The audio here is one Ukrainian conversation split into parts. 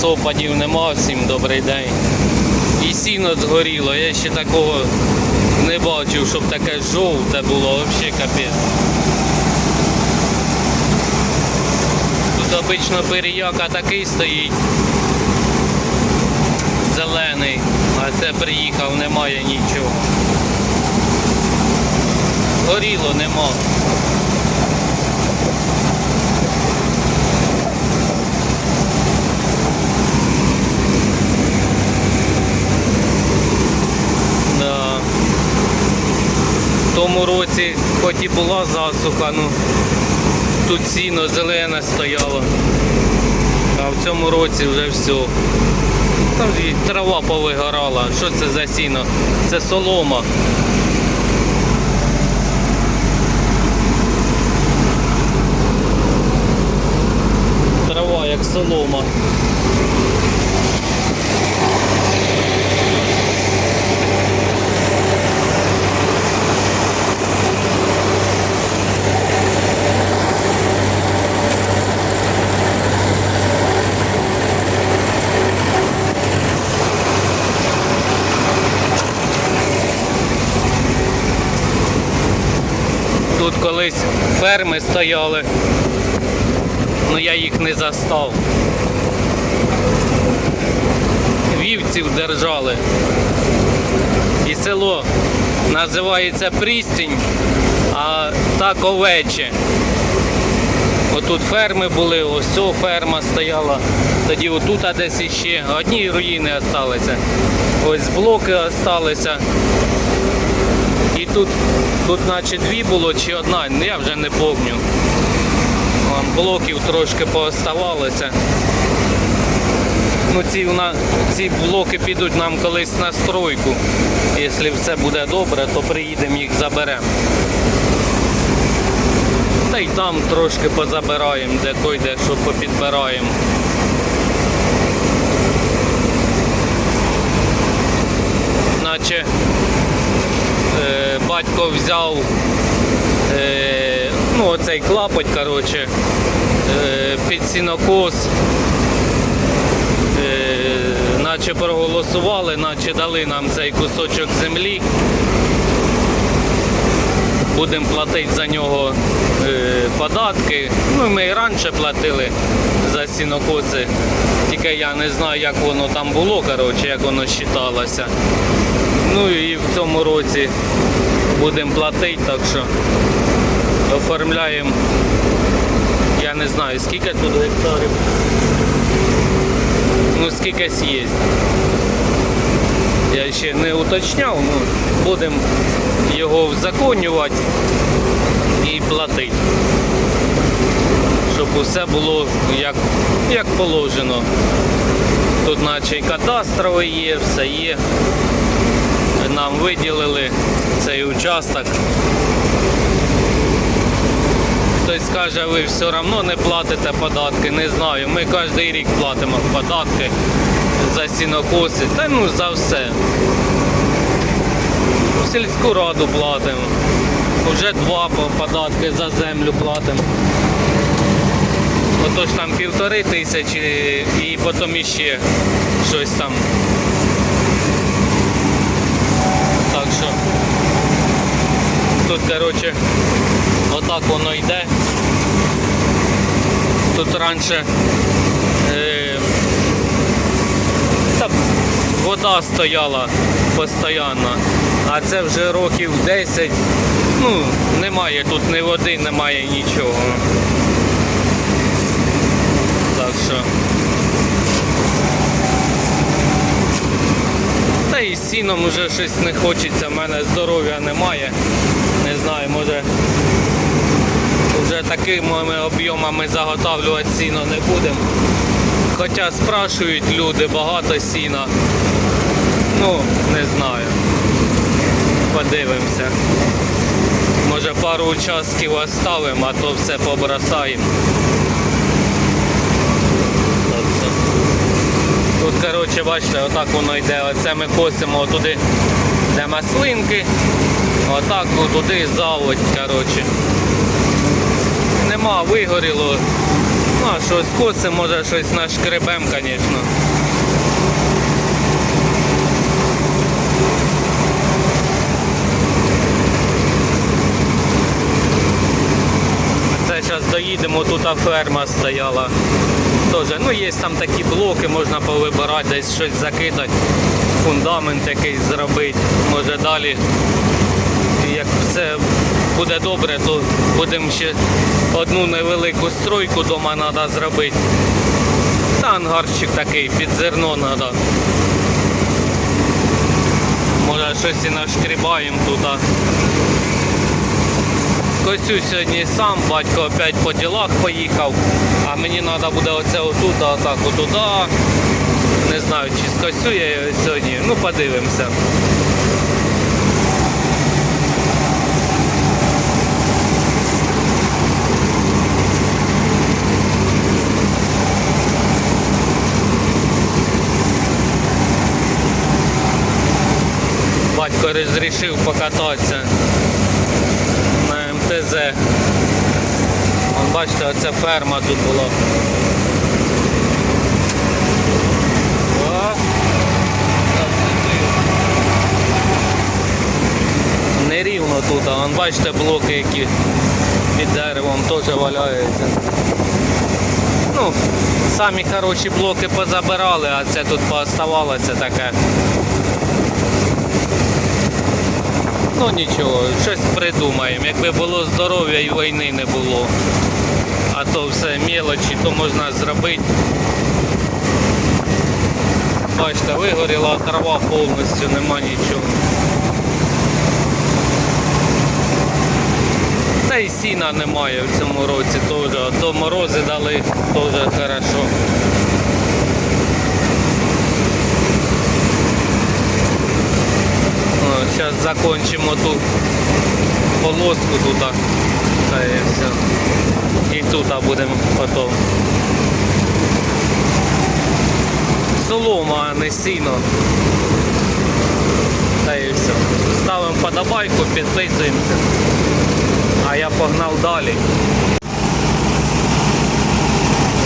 нас опадів нема, всім добрий день. І сіно згоріло, я ще такого не бачив, щоб таке жовте було, взагалі капець. Тут обично періяка такий стоїть. Зелений, а це приїхав, немає нічого. Горіло нема. В тому році, хоч і була засуха, ну тут сіно зелене стояло. А в цьому році вже все. Там і трава повигорала. Що це за сіно? Це солома. Трава як солома. Колись ферми стояли, але я їх не застав. Вівців держали. І село називається Прістінь, а так овече. Отут ферми були, ось ця ферма стояла. Тоді отут а десь іще. Одні руїни залишилися. Ось блоки залишилися. І тут, тут наче дві було чи одна, ну, я вже не пам'ятаю. Блоків трошки пооставалося. Ну, ці, ці блоки підуть нам колись на стройку. Якщо все буде добре, то приїдемо їх заберемо. Та й там трошки позабираємо, де той, де що попідбираємо. Наче батько взяв е, ну, оцей клапоть, коротше, е, під сінокос. Е, наче проголосували, наче дали нам цей кусочок землі. Будемо платити за нього е, податки. Ну, ми і раніше платили за сінокоси. Тільки я не знаю, як воно там було, коротше, як воно вважалося. Ну і в цьому році будемо платити, так що оформляємо. Я не знаю, скільки тут гектарів. Ну, скількись є. Я ще не уточняв, ну будемо його взаконювати і платити. Щоб усе було як, як положено. Тут наче і кадастровий є, все є. Нам виділили цей участок. Хтось скаже, ви все одно не платите податки, не знаю. Ми кожен рік платимо податки за сінокоси, та ну за все. В сільську раду платимо. Вже два по- податки за землю платимо. Отож там півтори тисячі і потім іще щось там. Так що тут, коротше, отак воно йде. Тут раніше е, вода стояла постійно, а це вже років 10. Ну, немає тут ні води, немає нічого. Так що. Та і з сіном вже щось не хочеться, в мене здоров'я немає. Знаю, може вже такими об'ємами заготавлювати сіно не будемо. Хоча спрашують люди, багато сіна. Ну, не знаю. Подивимося. Може пару участків оставимо, а то все побросаємо. Тут, коротше, бачите, отак воно йде. Оце ми косимо туди, де маслинки. Отак туди заводь, коротше. Нема, вигоріло. Ну, а що скоси, може щось нашкребем, звісно. Це зараз доїдемо, тут ферма стояла. Тоже, ну є там такі блоки, можна повибирати, десь щось закидати, фундамент якийсь зробити. Може далі, як все буде добре, то будемо ще одну невелику стройку вдома треба зробити. Та ангарчик такий, під зерно треба. Може щось і нашкрібаємо тут. Косю сьогодні сам, батько опять по ділах поїхав, а мені треба буде оце отут, а отак отуди. Не знаю, чи скосю я його сьогодні. Ну, подивимося. Батько покататися на МТЗ. Вон, бачите, оця ферма тут була. Нерівно тут, а вон, бачите блоки, які під деревом теж валяються. Ну, самі хороші блоки позабирали, а це тут пооставалося таке. Ну нічого, щось придумаємо. Якби було здоров'я і війни не було. А то все мелочі, то можна зробити. Бачите, вигоріла трава повністю, нема нічого. Та й сіна немає в цьому році теж, а то морози дали теж хорошо. Зараз закончимо ту полоску тут. Та і все. І тут будемо потім. Солома, а не сіно. Та і все. Ставимо подобайку, підписуємося. А я погнав далі.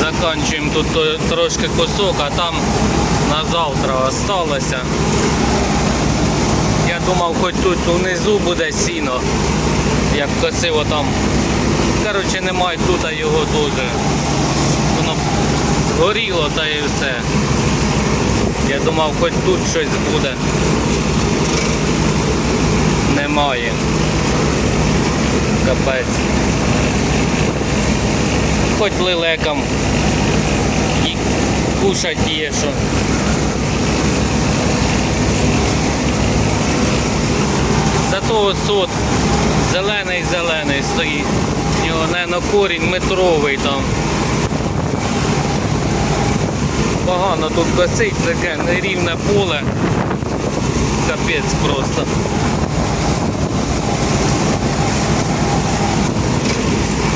Заканчуємо тут трошки кусок, а там на завтра осталося. Думав, хоч тут внизу буде сіно, як косиво там. Коротше, немає тут його дуже. Воно згоріло та і все. Я думав, хоч тут щось буде. Немає. Капець. Хоч лелекам і кушать є що. Зато сот зелений-зелений стоїть. У нього, наверное, корінь метровий там. Погано тут косить, таке нерівне поле. Капець просто.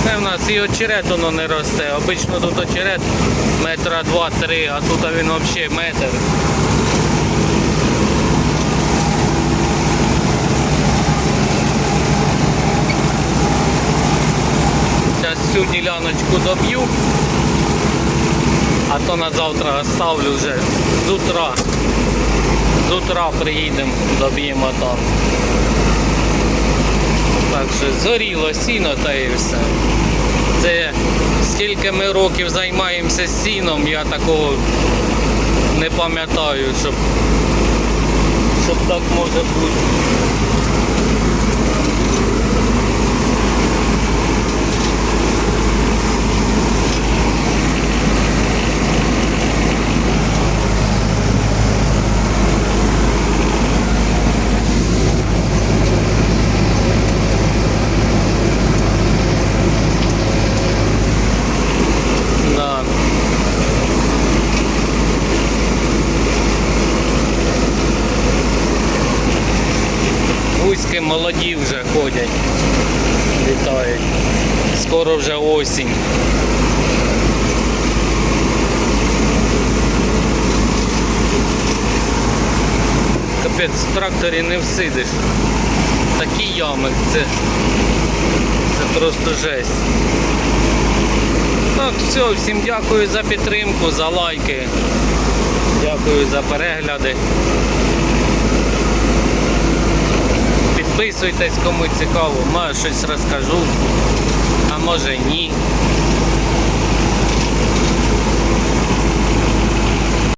Це в нас і очерет воно не росте. Обично тут очерет метра два-три, а тут він взагалі метр. Зараз цю діляночку доб'ю, а то на завтра оставлю вже з утра. З утра приїдемо, доб'ємо там. Так що згоріло сіно та і все. Це скільки ми років займаємося сіном, я такого не пам'ятаю, щоб, щоб так може бути. Молоді вже ходять, літають. Скоро вже осінь. Капець, в тракторі не всидиш. Такі ями, це, це просто жесть. Так, все, всім дякую за підтримку, за лайки. Дякую за перегляди. Підписуйтесь, кому цікаво. Може щось розкажу, а може ні.